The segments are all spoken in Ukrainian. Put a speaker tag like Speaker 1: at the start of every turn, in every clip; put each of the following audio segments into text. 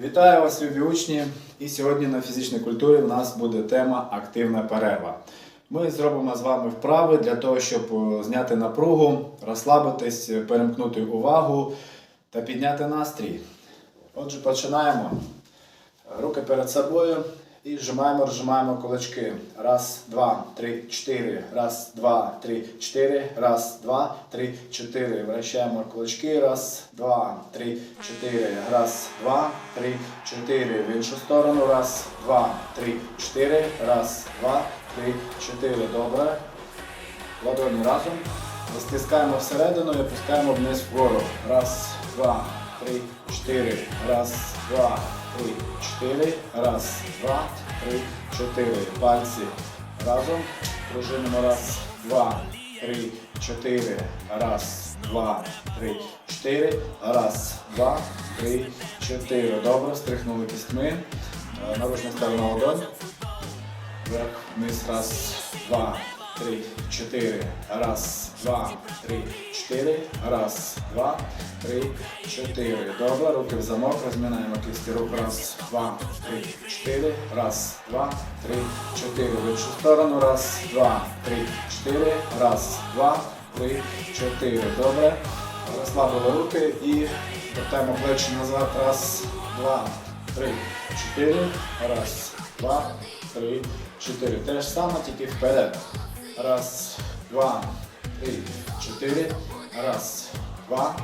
Speaker 1: Вітаю вас, любі учні! І сьогодні на фізичній культурі в нас буде тема активна перерва. Ми зробимо з вами вправи для того, щоб е, зняти напругу, розслабитись, е, перемкнути увагу та підняти настрій. Отже, починаємо. Руки перед собою і зжимаємо, розжимаємо кулачки. Раз, два, три, чотири. Раз, два, три, чотири. Раз, два, три, чотири. Вращаємо кулачки. Раз, два, три, чотири. Раз, два, три, чотири. В іншу сторону. Раз, два, три, чотири. Раз, два, три, чотири. Добре. Ладоні разом. Розтискаємо всередину і опускаємо вниз вгору. Раз, два, три, чотири. Раз, два, три, чотири. Раз, два, три, чотири. Пальці разом. Пружинимо. Раз, два, три, чотири. Раз, два, три, чотири. Раз, два, три, чотири. Добре, стрихнули кістьми. Е, Наружна сторона ладонь. Вверх, вниз, раз, два, три, чотири. Раз, два, три, чотири. Раз, два, три, чотири. Добре, руки в замок, розмінаємо кисті рук. Раз, два, три, чотири. Раз, два, три, чотири. В іншу сторону. Раз, два, три, чотири. Раз, два, три, чотири. Добре. Розслабили руки і вертаємо плечі назад. Раз, два, три, чотири. Раз, два, три, чотири. Те ж саме, тільки вперед. Раз, два, три, чотири. Раз, два,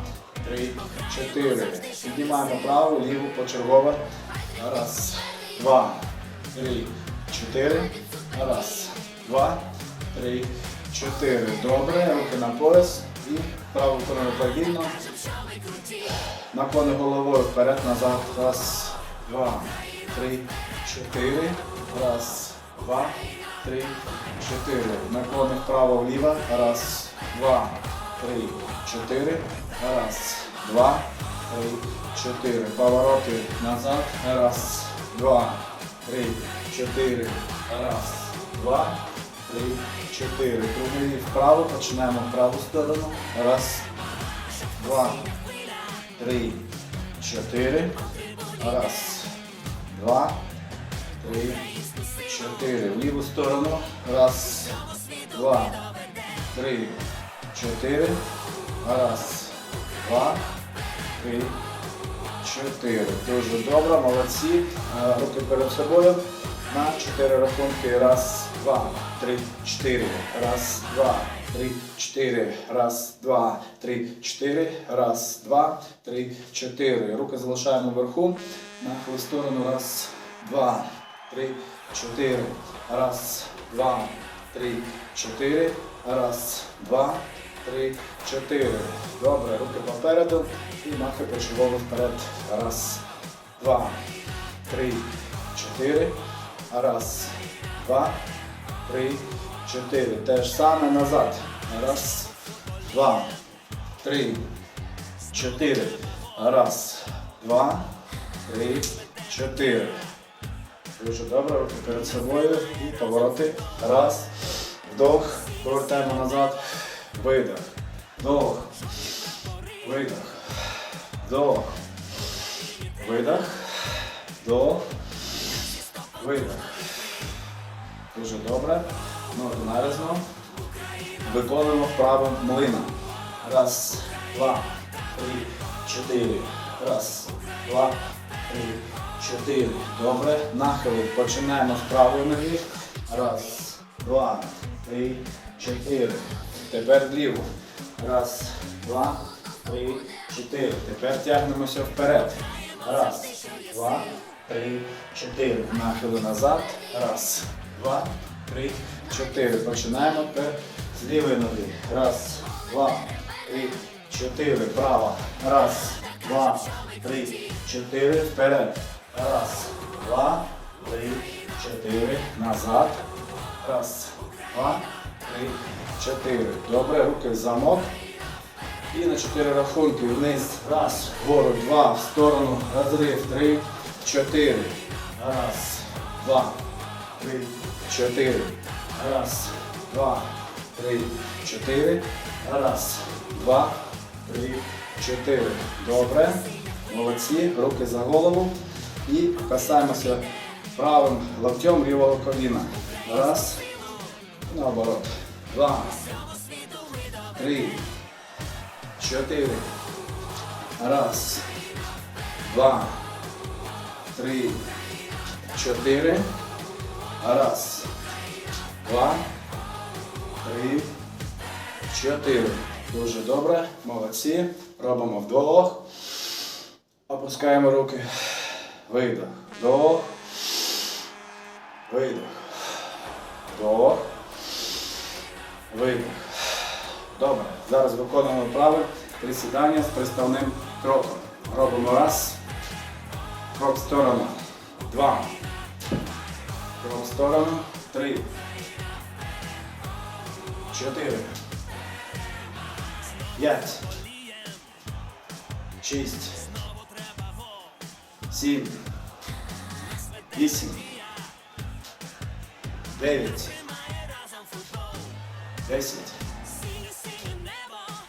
Speaker 1: три, чотири. Піднімаємо праву, ліву почергово. Раз, два, три, чотири. Раз, два, три, чотири. Добре. Руки на пояс. І праву виконуємо повільно. Наклони головою вперед, назад. Раз, два, три, чотири. Раз, два, три, чотири. Наклони вправо, вліво. Раз, два, три, чотири. Раз, два, три, чотири. Повороти назад. Раз, два, три, чотири. Раз, два, три, чотири. Круги вправо. Починаємо в праву сторону. Раз, два, три, чотири. Раз, два, три, чотири. В ліву сторону. Раз, два, три, чотири. Раз, два, три, чотири. Дуже добре, молодці. Е, Руки перед собою. На чотири рахунки. Раз, два, три, чотири. Раз, два, три, чотири. Раз, два, три, чотири. Раз, два, три, чотири. Руки залишаємо вверху. На сторону. Раз, два, три, чотири. Раз, два, три, чотири. Раз, два, три, чотири. Добре, руки попереду і махи почергово вперед. Раз, два, три, чотири. Раз, два, три, чотири. Те ж саме назад. Раз, два, три, чотири. Раз, два, три, чотири. Дуже добре, руки перед собою і повороти. Раз, вдох, повертаємо назад, видох, вдох, видох, вдох, видох, вдох, видох. Дуже добре. Ноги нарізно. Виконуємо вправо млина. Раз, два, три, чотири. Раз, два, три, чотири. Добре. Нахили. Починаємо з правої ноги. Раз, два, три, чотири. Тепер ліву. Раз, два, три, чотири. Тепер тягнемося вперед. Раз, два, три, чотири. Нахили назад. Раз, два, три, чотири. Починаємо тепер з лівої ноги. Раз, два, три, чотири. Права. Раз, два, три, чотири. Вперед. Раз, два, три, чотири. Назад. Раз, два, три, чотири. Добре, руки в замок. І на чотири рахунки вниз. Раз, вгору, два, в сторону, розрив, три, чотири. Раз, два, три, чотири. Раз, два, три, чотири. Раз, два, три, чотири. Добре. Молодці. Руки за голову. І касаємося правим локтем лівого коліна. Раз. Наоборот. Два. Три. Чотири. Раз. Два. Три. Чотири. Раз. Два. Три. Чотири. Дуже добре. Молодці. Робимо вдох. Опускаємо руки. Видох. Вдох. Видох. Вдох. Видох. Добре. Зараз виконуємо вправи присідання з приставним кроком. Робимо раз. Крок в сторону. Два. Крок в сторону. Три. Чотири. П'ять. Шість. Сім. Вісім. Дев'ять. Десять.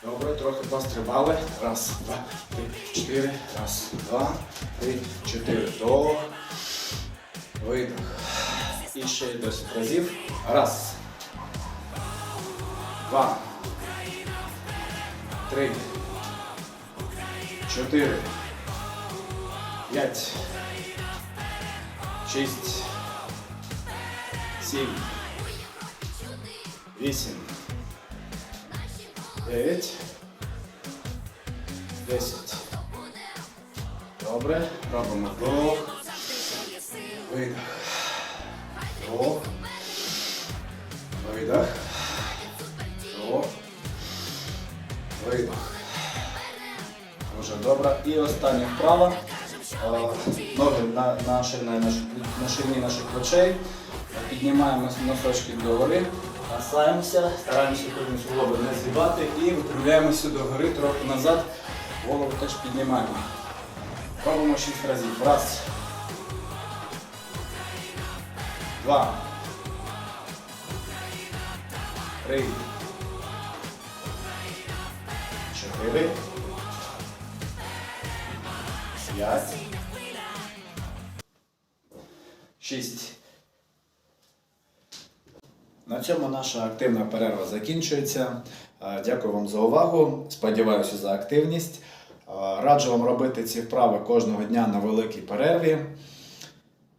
Speaker 1: Добре, трохи пострибали. Раз, два, три, чотири. Раз, два, три, чотири. Вдох. Видох. І ще 10 разів. Раз. Два. Три. Чотири. П'ять. Шість. Сім. Вісім. Дев'ять. Десять. Добре. Робимо вдох. Видох. Вдох. Видох. Видох. Дуже добре. І остання вправа. Е, Ноги на, на, наших, на ширині наших плечей. Піднімаємо носочки догори. Касаємося, стараємося потім суглоби не згибати і випрямляємося догори, трохи назад. Голову теж піднімаємо. Робимо 6 разів. Раз. Два. Три. Чотири. П'ять. Шість. На цьому наша активна перерва закінчується. Е, Дякую вам за увагу. Сподіваюся за активність. Е, Раджу вам робити ці вправи кожного дня на великій перерві.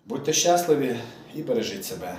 Speaker 1: Будьте щасливі і бережіть себе.